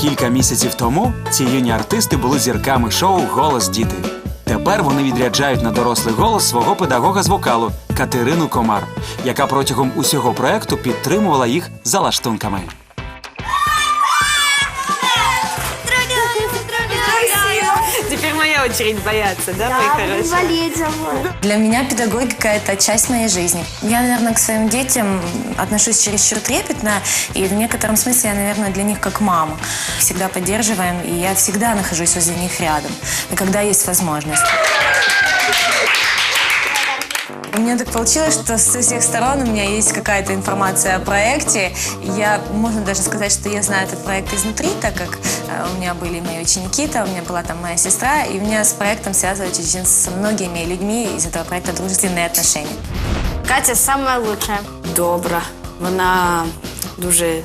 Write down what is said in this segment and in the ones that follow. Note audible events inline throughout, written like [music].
Кілька місяців тому ці юні артисти були зірками шоу Голос діти. Тепер вони відряджають на дорослий голос свого педагога з вокалу Катерину Комар, яка протягом усього проекту підтримувала їх за лаштунками. очередь бояться, да, мои хорошие? болеть забыла. Для меня педагогика – это часть моей жизни. Я, наверное, к своим детям отношусь чересчур трепетно, и в некотором смысле я, наверное, для них как мама. Всегда поддерживаем, и я всегда нахожусь возле них рядом, и когда есть возможность. У меня так получилось, что со всех сторон у меня есть какая-то информация о проекте. Я, можно даже сказать, что я знаю этот проект изнутри, так как э, у меня были мои ученики, там, у меня была там моя сестра, и у меня с проектом связывают очень со многими людьми из этого проекта дружественные отношения. Катя самая лучшая. Добра. Вона дуже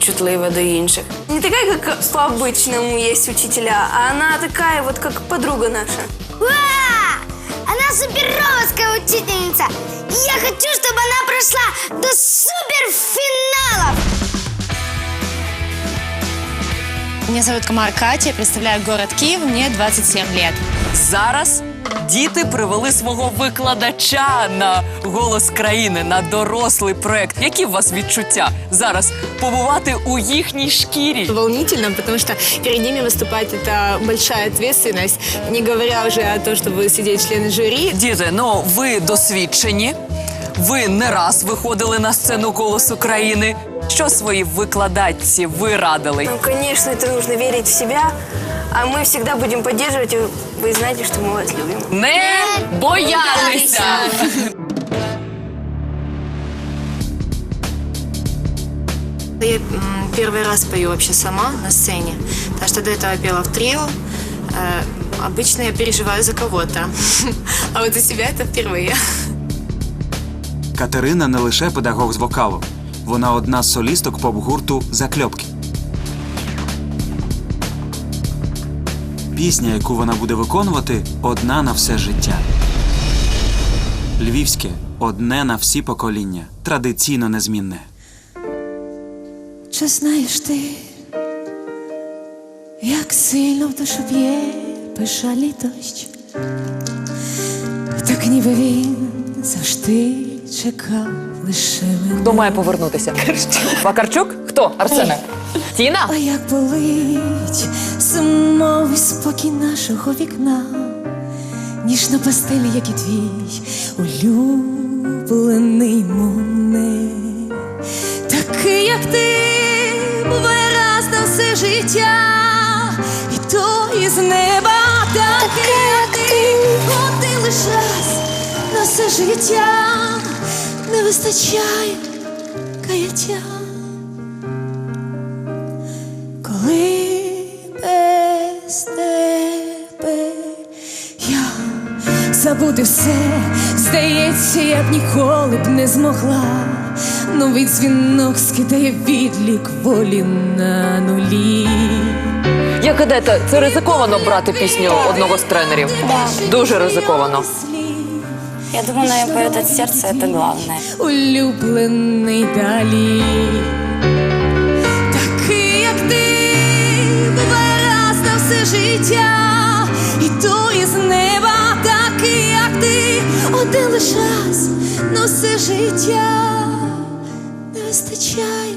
чутлива до інших. Не такая, как по-обычному есть учителя, а она такая вот, как подруга наша. Уа! Она суперовская учительница. Я хочу, чтобы она прошла до суперфиналов. Меня зовут Камар Катя, я представляю город Киев, мне 27 лет. Зараз діти привели свого викладача на голос країни на дорослий проект. Які в вас відчуття зараз побувати у їхній шкірі? волнительно, потому что перед ними выступать это большая ответственность, не говоря уже о том, чтобы сидеть члены жюри. Діти, ну ви досвідчені. Ви не раз виходили на сцену голосу країни. Що свої викладачці ви радили? Ну, конечно, это нужно верить в себя, а мы всегда будем поддерживать, и вы знаете, что мы вас любим. Не боялися! Я м, первый раз пою вообще сама на сцене, потому что до этого я пела в трио. Э, обычно я переживаю за кого-то, [laughs] а вот за себя это впервые. Катерина не лише педагог з вокалу, вона одна з солісток поп-гурту Закльопки. Пісня, яку вона буде виконувати, одна на все життя. Львівське одне на всі покоління, традиційно незмінне. Чи знаєш ти, як сильно в душу б'є пишалій дощ, так ніби він завжди чекав лише мене. Хто має повернутися? Вакарчук? Хто? Арсене? Тіна? А як болить зимовий спокій нашого вікна, ніж на пастелі, як і твій улюблений моне. Такий, як ти, буває раз на все життя, і то із неба такий, як ти, один лиш раз на все життя вистачає каяття. Коли без тебе я забути все, здається, я б ніколи б не змогла. Новий дзвінок скидає відлік волі на нулі. Як гадаєте, це ризиковано брати пісню одного з тренерів? Дуже ризиковано. Я думаю, она поет от сердца, это главное. улюблений далі. Такий, як ти, буває раз на все життя, і то із неба, такий, як ти, один лиш раз на все життя не вистачає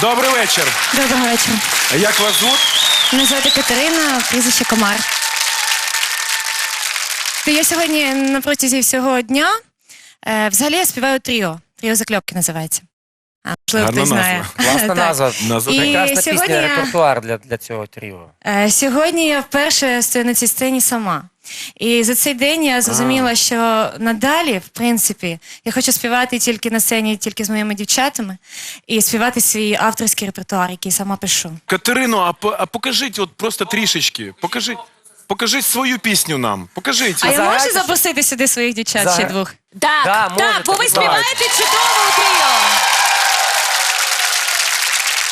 Добрий вечір. Доброго вечора. А Як вас звуть? Мене звати Катерина, прізвище Комар. То я сьогодні на протязі всього дня. Е, взагалі я співаю тріо. Тріо закльопки називається. А, можливо, Гарна хтось знає. [laughs] Класна Так. назва. Назва І Прекрасна сьогодні пісня, я- репертуар для, для цього тріо. Е, Сьогодні я вперше стою на цій сцені сама. І за цей день я зрозуміла, що надалі, в принципі, я хочу співати тільки на сцені, тільки з моїми дівчатами, і співати свій авторський репертуар, який сама пишу. Катерино, а, по- а покажіть от просто трішечки. Покажіть. покажіть свою пісню нам. Покажіть. А я можу запросити сюди своїх дівчат ще двох? Так, Да, так, можете, бо ви будь співаєте чудово у тріо.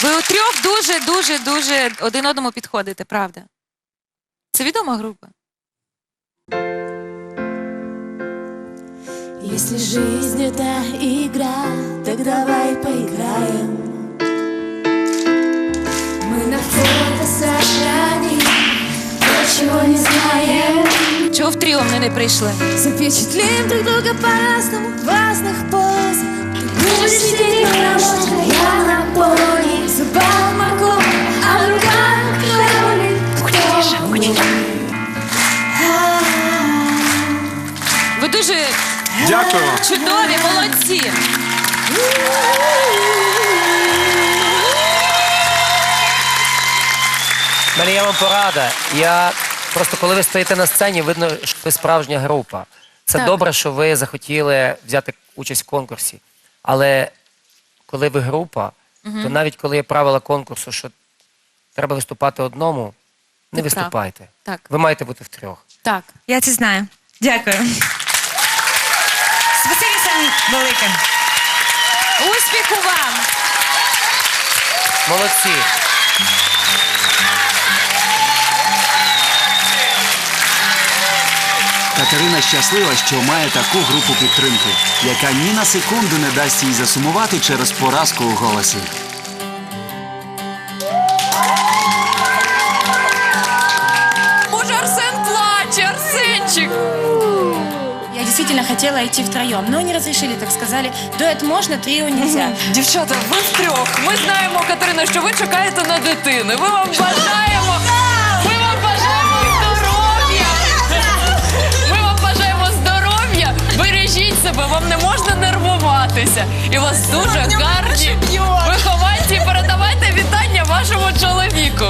Ви у трьох дуже, дуже, дуже один одному підходите, правда? Це відома група. Если жизнь это игра, так давай поиграем. Мы на фото сохраним то, чего не знаем. Чого в тріо мене не прийшли? Запечатлеем друг друга по-разному в разных позах. Ви дуже Дякую. чудові, молодці. У мене є вам порада. Я просто коли ви стоїте на сцені, видно, що ви справжня група. Це Так. добре, що ви захотіли взяти участь в конкурсі. Але коли ви група, то навіть коли є правила конкурсу, що треба виступати одному, не Ти виступайте. Так. Ви маєте бути втрьох. Так. Я це знаю. Дякую. Спасибі самі велике. Успіху вам! Молодці. Катерина щаслива, що має таку групу підтримки, яка ні на секунду не дасть їй засумувати через поразку у голосі. Боже, Арсен плаче, Арсенчик. Я действительно хотела идти втроем, но не разрешили, так сказали. Дуэт можно, трио нельзя. [laughs] Дівчата, ви втрьох. Ми знаємо, Катерина, що ви чекаєте на дитину. Ми вам бажаємо. Нервуватися. І у вас дуже гарні вихованці. Передавайте вітання вашому чоловіку.